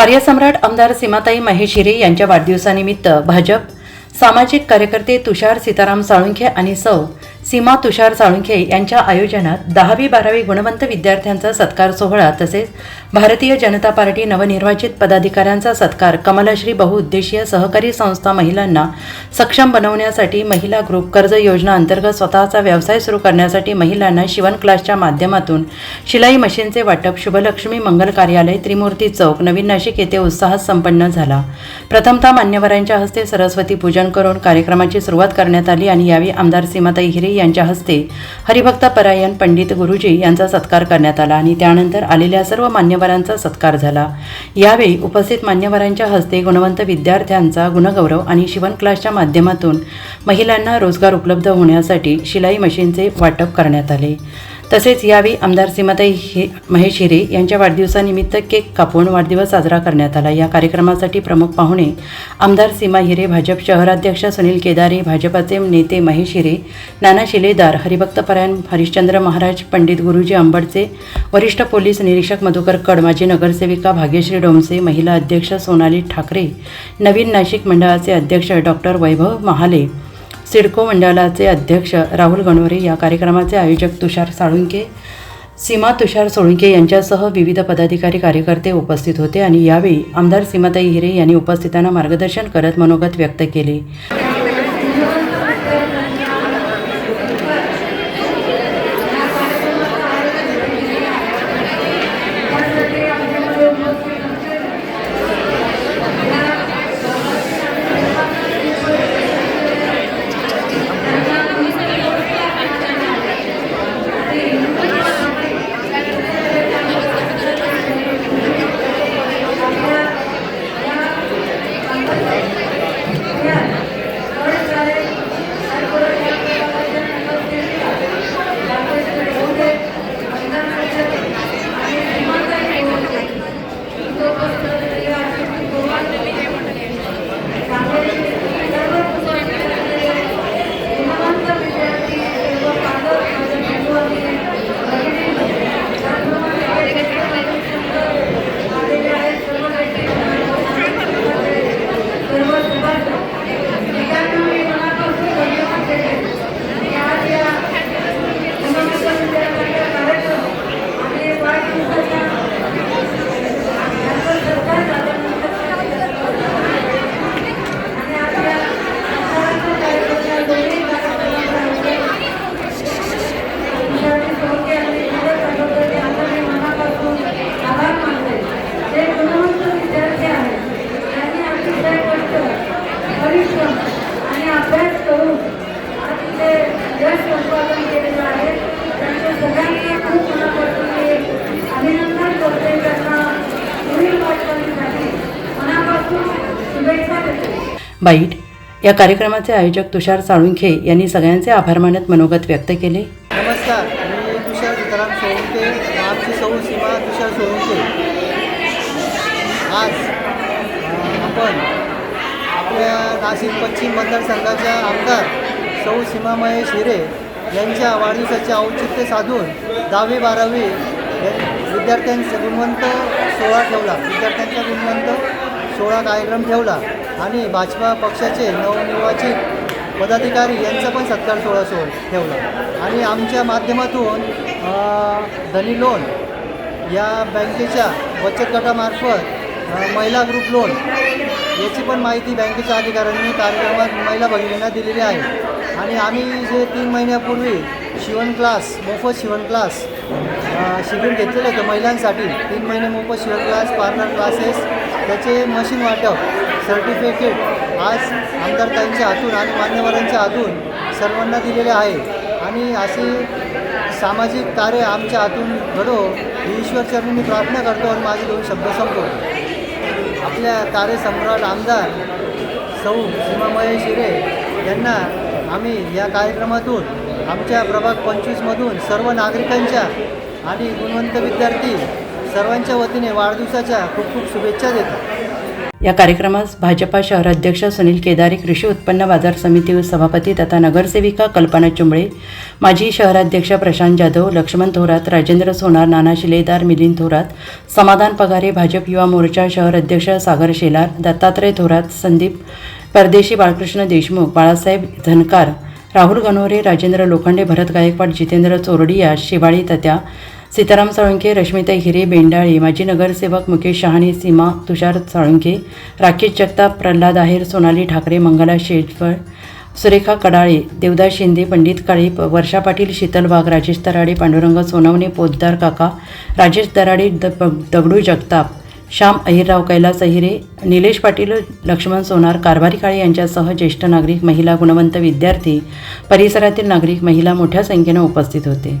कार्यसम्राट आमदार सीमाताई महेश हिरे यांच्या वाढदिवसानिमित्त भाजप सामाजिक कार्यकर्ते तुषार सीताराम साळुंखे आणि सौ सीमा तुषार साळुंखे यांच्या आयोजनात दहावी बारावी गुणवंत विद्यार्थ्यांचा सत्कार सोहळा तसेच भारतीय जनता पार्टी नवनिर्वाचित पदाधिकाऱ्यांचा सत्कार कमलाश्री बहुउद्देशीय सहकारी संस्था महिलांना सक्षम बनवण्यासाठी महिला ग्रुप कर्ज योजना अंतर्गत स्वतःचा व्यवसाय सुरू करण्यासाठी महिलांना शिवण क्लासच्या माध्यमातून शिलाई मशीनचे वाटप शुभलक्ष्मी मंगल कार्यालय त्रिमूर्ती चौक नवीन नाशिक येथे उत्साहात संपन्न झाला. प्रथमतः मान्यवरांच्या हस्ते सरस्वती पूजन करून कार्यक्रमाची सुरुवात करण्यात आली आणि यावेळी आमदार सीमाताई हिरे यांच्या हस्ते हरिभक्त परायण पंडित गुरुजी यांचा सत्कार करण्यात आला आणि त्यानंतर आलेल्या सर्व मान्य मान्यवरांचा सत्कार झाला. यावेळी उपस्थित मान्यवरांच्या हस्ते गुणवंत विद्यार्थ्यांचा गुणगौरव आणि शिवण क्लासच्या माध्यमातून महिलांना रोजगार उपलब्ध होण्यासाठी शिलाई मशीनचे वाटप करण्यात आले. तसेच यावेळी आमदार सीमाताई हे महेश हिरे यांच्या वाढदिवसानिमित्त केक कापून वाढदिवस साजरा करण्यात आला. या कार्यक्रमासाठी प्रमुख पाहुणे आमदार सीमा हिरे भाजप शहराध्यक्ष सुनील केदारे भाजपाचे नेते महेश हिरे नाना शिलेदार हरिभक्तपरायण हरिश्चंद्र महाराज पंडित गुरुजी आंबडचे वरिष्ठ पोलीस निरीक्षक मधुकर कड माजी नगरसेविका भाग्यश्री डोमसे महिला अध्यक्ष सोनाली ठाकरे नवीन नाशिक मंडळाचे अध्यक्ष डॉक्टर वैभव महाले सिडको मंडळाचे अध्यक्ष राहुल गणवरे या कार्यक्रमाचे आयोजक तुषार साळुंके सीमा तुषार सोळुंके यांच्यासह विविध पदाधिकारी कार्यकर्ते उपस्थित होते आणि यावेळी आमदार सीमाताई हिरे यांनी उपस्थितांना मार्गदर्शन करत मनोगत व्यक्त केले. बाईट या कार्यक्रमाचे आयोजक तुषार साळुंखे यांनी सगळ्यांचे आभार मानत मनोगत व्यक्त केले. नमस्कार मी तुषार सीताराम सोळंके आमची सौ सीमा तुषार सोळुंके आज आपण आपल्या नाशिक पश्चिम मतदारसंघाच्या आमदार सौ सीमा महेश हिरे यांच्या वाढदिवसाचे औचित्य साधून दहावी बारावी विद्यार्थ्यांचा गुणवंत सोहळा ठेवला. विद्यार्थ्यांचा गुणवंत सोहळा कार्यक्रम ठेवला. आणि भाजपा पक्षाचे नवनिर्वाचित पदाधिकारी यांचा पण सत्कार सोहळा सोह ठेवला. आणि आमच्या माध्यमातून धनी लोन या बँकेच्या बचत गटामार्फत महिला ग्रुप लोन याची पण माहिती बँकेच्या अधिकाऱ्यांनी कार्यक्रमात महिला भगिनींना दिलेली आहे. आणि आम्ही जे तीन महिन्यापूर्वी शिवण क्लास मोफत शिवण क्लास शिबिर घेतलेलं होतं महिलांसाठी. तीन महिने मोफत शिवण क्लास पार्लर क्लासेस त्याचे मशीन वाटप सर्टिफिकेट आज आमदारताईंच्या हातून आणि मान्यवरांच्या हातून सर्वांना दिलेले आहे. आणि असे सामाजिक कार्य आमच्या हातून घडो ही ईश्वरचरणी मी प्रार्थना करतो आणि माझे दोन शब्द संपवतो. आपल्या कार्यसम्राट आमदार सौ सीमा महेश यांना आम्ही या कार्यक्रमातून आमच्या प्रभाग पंचवीसमधून सर्व नागरिकांच्या आणि गुणवंत विद्यार्थी सर्वांच्या वतीने वाढदिवसाच्या खूप खूप शुभेच्छा देतो. या कार्यक्रमास भाजपा शहराध्यक्ष सुनील केदारी कृषी उत्पन्न बाजार समिती सभापती तथा नगरसेविका कल्पना चुंबळे माजी शहराध्यक्ष प्रशांत जाधव लक्ष्मण थोरात राजेंद्र सोनार नाना शिलेदार मिलिंद थोरात समाधान पगारे भाजप युवा मोर्चा शहर अध्यक्ष सागर शेलार दत्तात्रय थोरात संदीप परदेशी बाळकृष्ण देशमुख बाळासाहेब धनकार राहुल गणोरे राजेंद्र लोखंडे भरत गायकवाड जितेंद्र चोरडिया शिवाळी तत्या सीताराम साळुंके रश्मिताई हिरे बेंडाळे माजी नगरसेवक मुकेश शहाणे सीमा तुषार साळुंके राकेश जगताप प्रल्हाद आहेर सोनाली ठाकरे मंगला शेजवळ सुरेखा कडाळे देवदास शिंदे पंडित काळे वर्षा पाटील शीतल वाघ राजेश दराडे पांडुरंग सोनवणे पोद्दार काका राजेश दराडे द दगडू जगताप श्याम अहिरराव कैलास अहिरे निलेश पाटील लक्ष्मण सोनार कारभारी काळे यांच्यासह ज्येष्ठ नागरिक महिला गुणवंत विद्यार्थी परिसरातील नागरिक महिला मोठ्या संख्येनं उपस्थित होते.